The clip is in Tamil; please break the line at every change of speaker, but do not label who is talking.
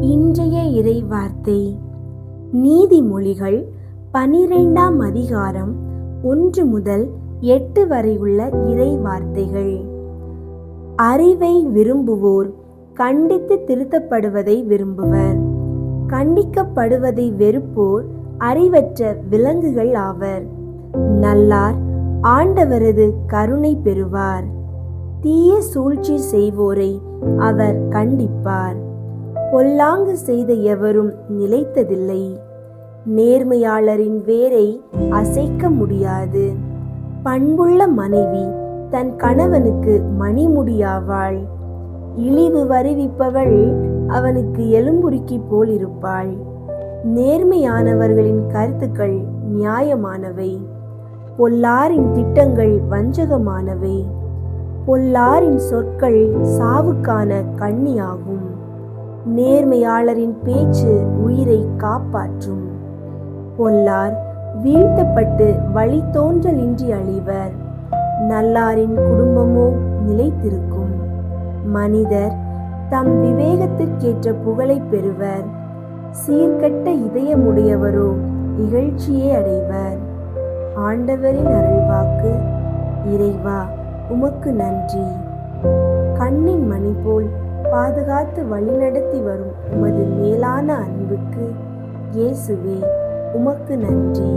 இன்றைய இறை வார்த்தை நீதிமொழிகள் பனிரெண்டாம் அதிகாரம் ஒன்று முதல் எட்டு வரை உள்ள இறை வார்த்தைகள் அறிவை விரும்புவோர் கண்டித்து திருத்தப்படுவதை விரும்புவர். கண்டிக்கப்படுவதை வெறுப்போர் அறிவற்ற விலங்குகள் ஆவர். நல்லார் ஆண்டவரது கருணை பெறுவார். தீய சூழ்ச்சி செய்வோரை அவர் கண்டிப்பார். பொல்லாங்கு செய்த எவரும் நிலைத்ததில்லை. நேர்மையாளரின் வேரை அசைக்க முடியாது. பண்புள்ள மனைவி தன் கணவனுக்கு மணிமுடியாவாள். இழிவு வருவிப்பவள் அவனுக்கு எலும்புருக்கி போல் இருப்பாள். நேர்மையானவர்களின் கருத்துக்கள் நியாயமானவை. பொல்லாரின் திட்டங்கள் வஞ்சகமானவை. பொல்லாரின் சொற்கள் சாவுக்கான கண்ணியாகும். நேர்மையாளரின் பேச்சு உயிரை காப்பாற்றும். பொல்லார் வீழ்த்தப்பட்டு வழி தோன்றலின்றி அழிவர். நல்லாரின் குடும்பமோ நிலைத்திருக்கும். மனிதர் தம் விவேகத்திற்கேற்ற புகழை பெறுவர். சீர்கெட்ட இதயமுடையவரோ இகழ்ச்சியே அடைவர். ஆண்டவரின் அருள்வாக்கு இறைவா உமக்கு நன்றி. கண்ணின் மணி போல் பாதுகாத்து வழிநடத்தி வரும் உமது மேலான அன்புக்கு இயேசுவே உமக்கு நன்றி.